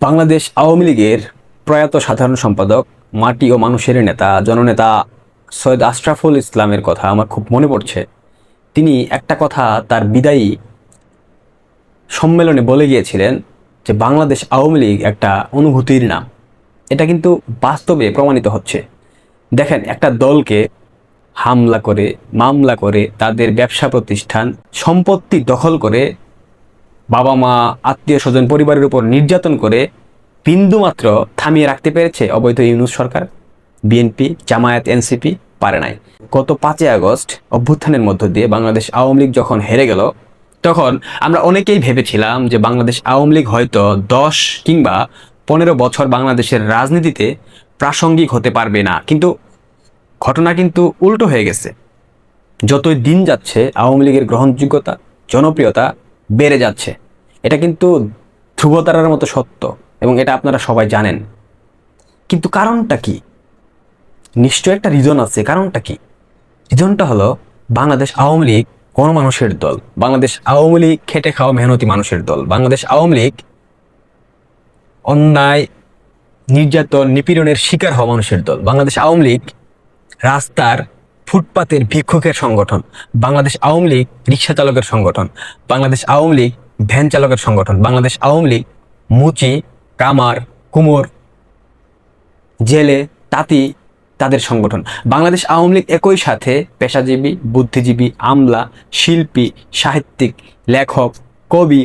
বাংলাদেশ আওয়ামী লীগের প্রয়াত সাধারণ সম্পাদক, মাটি ও মানুষের নেতা, জননেতা সৈয়দ আশরাফুল ইসলামের কথা আমার খুব মনে পড়ছে। তিনি একটা কথা তার বিদায়ী সম্মেলনে বলে গিয়েছিলেন যে বাংলাদেশ আওয়ামী লীগ একটা অনুভূতির নাম। এটা কিন্তু বাস্তবে প্রমাণিত হচ্ছে। দেখেন, একটা দলকে হামলা করে, মামলা করে, তাদের ব্যবসা প্রতিষ্ঠান সম্পত্তি দখল করে বাবা মা, আত্মীয় স্বজন, পরিবারের উপর নির্যাতন করে বিন্দুমাত্র থামিয়ে রাখতে পেরেছে অবৈধ ইউনুস সরকার। বিএনপি, জামায়াত, এনসিপি পারে নাই। গত পাঁচই আগস্ট অভ্যুত্থানের মধ্য দিয়ে বাংলাদেশ আওয়ামী লীগ যখন হেরে গেল, তখন আমরা অনেকেই ভেবেছিলাম যে বাংলাদেশ আওয়ামী লীগ হয়তো দশ কিংবা পনেরো বছর বাংলাদেশের রাজনীতিতে প্রাসঙ্গিক হতে পারবে না। কিন্তু ঘটনা কিন্তু উল্টো হয়ে গেছে। যতই দিন যাচ্ছে, আওয়ামী লীগের গ্রহণযোগ্যতা, জনপ্রিয়তা বেড়ে যাচ্ছে। এটা কিন্তু ধ্রুবতারার মতো সত্য এবং এটা আপনারা সবাই জানেন। কিন্তু কারণটা কি? নিশ্চয় একটা রিজন আছে। কারণটা কি? রিজনটা হলো বাংলাদেশ আওয়ামী লীগ কোনো গণমানুষের দল, বাংলাদেশ আওয়ামী লীগ খেটে খাওয়া মেহনতি মানুষের দল, বাংলাদেশ আওয়ামী লীগ অন্যায়, নির্যাতন, নিপীড়নের শিকার হওয়া মানুষের দল, বাংলাদেশ আওয়ামী লীগ রাস্তার ফুটপাতের ভিক্ষুকের সংগঠন, বাংলাদেশ আওয়ামী লীগ রিক্সা চালকের সংগঠন, বাংলাদেশ আওয়ামী লীগ ভ্যান চালকের সংগঠন, বাংলাদেশ আওয়ামী লীগ মুচি, কামার, কুমোর, জেলে, তাঁতি তাদের সংগঠন। বাংলাদেশ আওয়ামী লীগ একই সাথে পেশাজীবী, বুদ্ধিজীবী, আমলা, শিল্পী, সাহিত্যিক, লেখক, কবি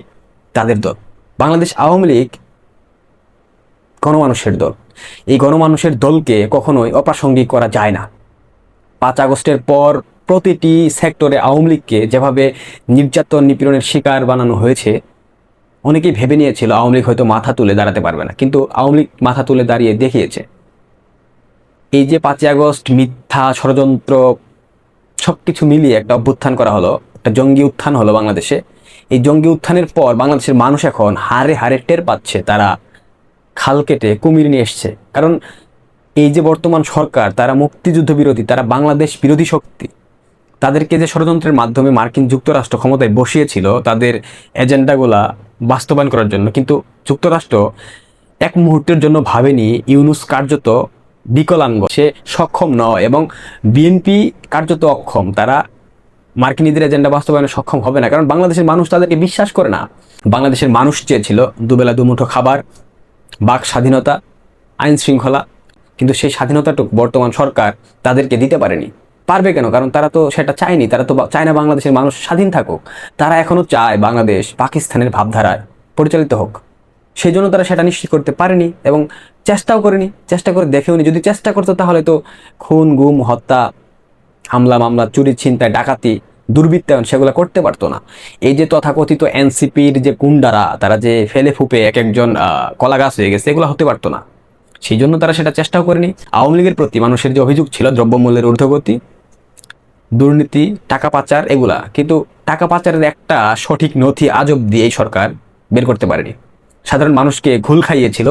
তাদের দল। বাংলাদেশ আওয়ামী লীগ গণমানুষের দল। এই গণমানুষের দলকে কখনোই অপ্রাসঙ্গিক করা যায় না। পাঁচ আগস্টের পর প্রতিটি সেক্টরে আওয়ামী লীগকে যেভাবে নির্যাতন, নিপীড়নের শিকার বানানো হয়েছে, অনেকেই ভেবে নিয়েছিল আওয়ামী লীগ হয়তো মাথা তুলে দাঁড়াতে পারবে না। কিন্তু আওয়ামী লীগ মাথা তুলে দাঁড়িয়ে দেখিয়েছে। এই যে পাঁচই আগস্ট, মিথ্যা, ষড়যন্ত্র সব কিছু মিলিয়ে একটা অভ্যুত্থান করা হলো, একটা জঙ্গি উত্থান হলো বাংলাদেশে। এই জঙ্গি উত্থানের পর বাংলাদেশের মানুষ এখন হারে হারে টের পাচ্ছে, তারা খাল কেটে কুমির নিয়ে এসছে। কারণ এই যে বর্তমান সরকার, তারা মুক্তিযুদ্ধ বিরোধী, তারা বাংলাদেশ বিরোধী শক্তি, তাদেরকে যে ষড়যন্ত্রের মাধ্যমে মার্কিন যুক্তরাষ্ট্র ক্ষমতায় বসিয়েছিল, তাদের এজেন্ডাগুলা বাস্তবায়ন করার জন্য। কিন্তু যুক্তরাষ্ট্র এক মুহূর্তের জন্য ভাবেনি ইউনুস কার্যত বিকলাঙ্গ, সে সক্ষম নয় এবং বিএনপি কার্যত অক্ষম। তারা মার্কিনীদের এজেন্ডা বাস্তবায়নে সক্ষম হবে না, কারণ বাংলাদেশের মানুষ তাদেরকে বিশ্বাস করে না। বাংলাদেশের মানুষ চেয়েছিল দুবেলা দুমুঠো খাবার, বাক স্বাধীনতা আইন শৃঙ্খলা কিন্তু সেই স্বাধীনতাটুকু বর্তমান সরকার তাদেরকে দিতে পারেনি। পারবে কেন? কারণ তারা তো সেটা চায়নি। তারা তো চায় না বাংলাদেশের মানুষ স্বাধীন থাকুক। তারা এখনও চায় বাংলাদেশ পাকিস্তানের ভাবধারায় পরিচালিত হোক। সেই জন্য তারা সেটা নিশ্চিত করতে পারেনি এবং চেষ্টাও করেনি। চেষ্টা করে দেখেওনি যদি চেষ্টা করতো তাহলে তো খুন, গুম, হত্যা, হামলা, মামলা, চুরি, ছিনতাই, ডাকাতি, দুর্বৃত্তায়ন সেগুলো করতে পারতো না। এই যে তথাকথিত এনসিপির যে গুন্ডারা, তারা যে ফেলে ফুপে এক একজন কলা গাছ হয়ে গেছে, এগুলো হতে পারতো না। সেই জন্য তারা সেটা চেষ্টাও করেনি। আওয়ামী লীগের প্রতি মানুষের যে অভিযোগ ছিল, দ্রব্যমূল্যের ঊর্ধ্বগতি, দুর্নীতি, টাকা পাচার, এগুলা, কিন্তু টাকা পাচারের একটা সঠিক নথি আজ অব্দি এই সরকার বের করতে পারেনি। সাধারণ মানুষকে ঘুল খাইয়েছিল।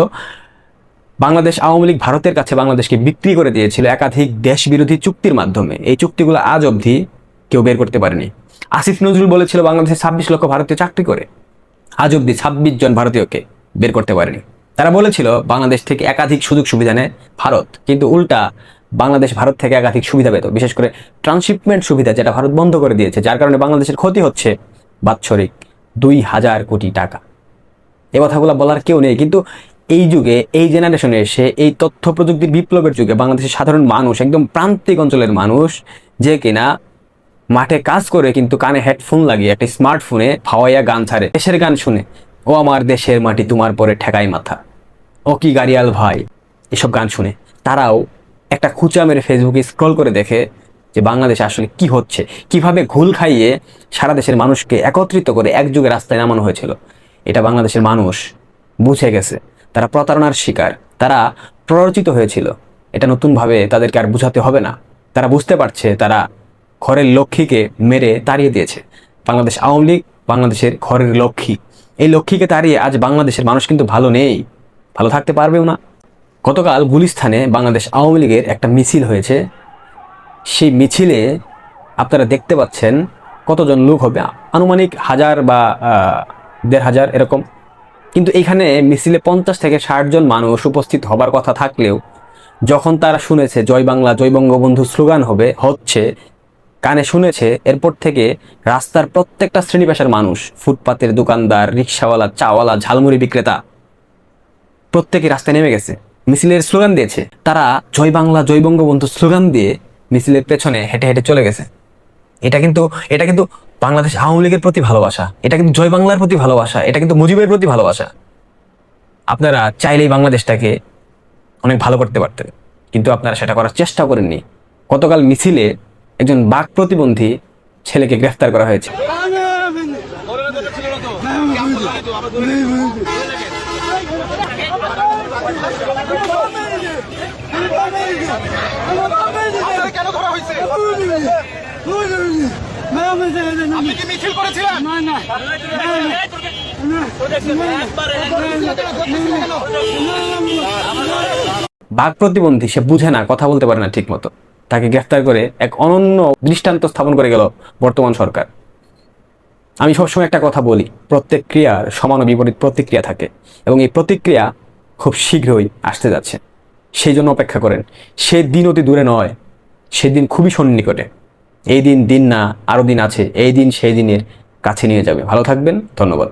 বাংলাদেশ আওয়ামী লীগ ভারতের কাছে বাংলাদেশকে বিক্রি করে দিয়েছিল একাধিক দেশ বিরোধী চুক্তির মাধ্যমে। এই চুক্তিগুলো আজ অবধি কেউ বের করতে পারেনি। আসিফ নজরুল বলেছিল, বাংলাদেশে ছাব্বিশ লক্ষ ভারতীয় চাকরি করে। আজ অবধি ছাব্বিশ জন ভারতীয়কে বের করতে পারেনি। তারা বলেছিল বাংলাদেশ থেকে একাধিক সুযোগ সুবিধা নেয় ভারত, কিন্তু উল্টা বাংলাদেশ ভারত থেকে একাধিক সুবিধা পেত, বিশেষ করে ট্রান্সশিপমেন্ট সুবিধা যেটা ভারত বন্ধ করে দিয়েছে, যার কারণে বাংলাদেশের ক্ষতি হচ্ছে বাৎসরিক দুই হাজার কোটি টাকা। এ কথাগুলো বলার কেউ নেই, কিন্তু এই যুগে, এই জেনারেশনে এসে, এই তথ্য প্রযুক্তির বিপ্লবের যুগে বাংলাদেশের সাধারণ মানুষ, একদম প্রান্তিক অঞ্চলের মানুষ, যে কিনা মাঠে কাজ করে কিন্তু কানে হেডফোন লাগিয়ে একটা স্মার্টফোনে ফাওয়াইয়া গান ছাড়ে, দেশের গান শুনে। ও আমার দেশের মাটি তোমার পরে ঠেকাই মাথা। ও কি গাড়িয়াল ভাই? এসব গান শুনে তারাও একটা খুচা মেরে ফেসবুকে স্ক্রল করে দেখে যে বাংলাদেশে আসলে কি হচ্ছে, কীভাবে ঘুল খাইয়ে সারা দেশের মানুষকে একত্রিত করে একযুগে রাস্তায় নামানো হয়েছিল। এটা বাংলাদেশের মানুষ বুঝে গেছে। তারা প্রতারণার শিকার, তারা প্ররোচিত হয়েছিল। এটা নতুনভাবে তাদেরকে আর বুঝাতে হবে না। তারা বুঝতে পারছে তারা ঘরের লক্ষ্মীকে মেরে তাড়িয়ে দিয়েছে। বাংলাদেশ আওয়ামী লীগ বাংলাদেশের ঘরের লক্ষ্মী। এই লক্ষ্মীকে তাড়িয়ে আজ বাংলাদেশের মানুষ কিন্তু ভালো নেই। ভালো থাকতে পারবেও না। গতকাল গুলিস্থানে বাংলাদেশ আওয়ামী লীগের একটা মিছিল হয়েছে। সেই মিছিলে আপনারা দেখতে পাচ্ছেন কতজন লোক হবে। আনুমানিক হাজার বা দেড় হাজার এরকম। কিন্তু এখানে মিছিলে পঞ্চাশ থেকে ষাট জন মানুষ উপস্থিত হবার কথা থাকলেও যখন তারা শুনেছে জয় বাংলা, জয় বঙ্গবন্ধু স্লোগান হবে, হচ্ছে কানে শুনেছে, এরপর থেকে রাস্তার প্রত্যেকটা শ্রেণি পেশার মানুষ, ফুটপাতের দোকানদার, রিক্সাওয়ালা, চাওয়ালা, ঝালমুড়ি বিক্রেতা প্রত্যেকে রাস্তায় নেমে গেছে। মিছিলের স্লোগান দিয়েছে। তারা জয় বাংলা, জয় বঙ্গবন্ধু স্লোগান দিয়ে মিছিলের পেছনে হেঁটে হেঁটে চলে গেছে। এটা কিন্তু এটা কিন্তু বাংলাদেশ আওয়ামী লীগের প্রতি ভালোবাসা। এটা কিন্তু জয় বাংলার প্রতি ভালোবাসা। এটা কিন্তু মুজিবের প্রতি ভালোবাসা। আপনারা চাইলেই বাংলাদেশটাকে অনেক ভালো করতে পারতেন। কিন্তু আপনারা সেটা করার চেষ্টা করেননি। গতকাল মিছিলে একজন বাক প্রতিবন্ধী ছেলেকে গ্রেফতার করা হয়েছে। বাক প্রতিবন্ধী, সে বুঝে না, কথা বলতে পারে না ঠিক মতো তাকে গ্রেফতার করে এক অনন্য দৃষ্টান্ত স্থাপন করে গেল বর্তমান সরকার। আমি সবসময় একটা কথা বলি, প্রত্যেক ক্রিয়ার সমান বিপরীত প্রতিক্রিয়া থাকে এবং এই প্রতিক্রিয়া খুব শীঘ্রই আসতে যাচ্ছে। সেই জন্য অপেক্ষা করেন, সে দিন অতি দূরে নয় সেদিন খুবই সন্নিকটে। এই দিন দিন না আরও দিন আছে, এই দিন সেই দিনের কাছে নিয়ে যাবে। ভালো থাকবেন, ধন্যবাদ।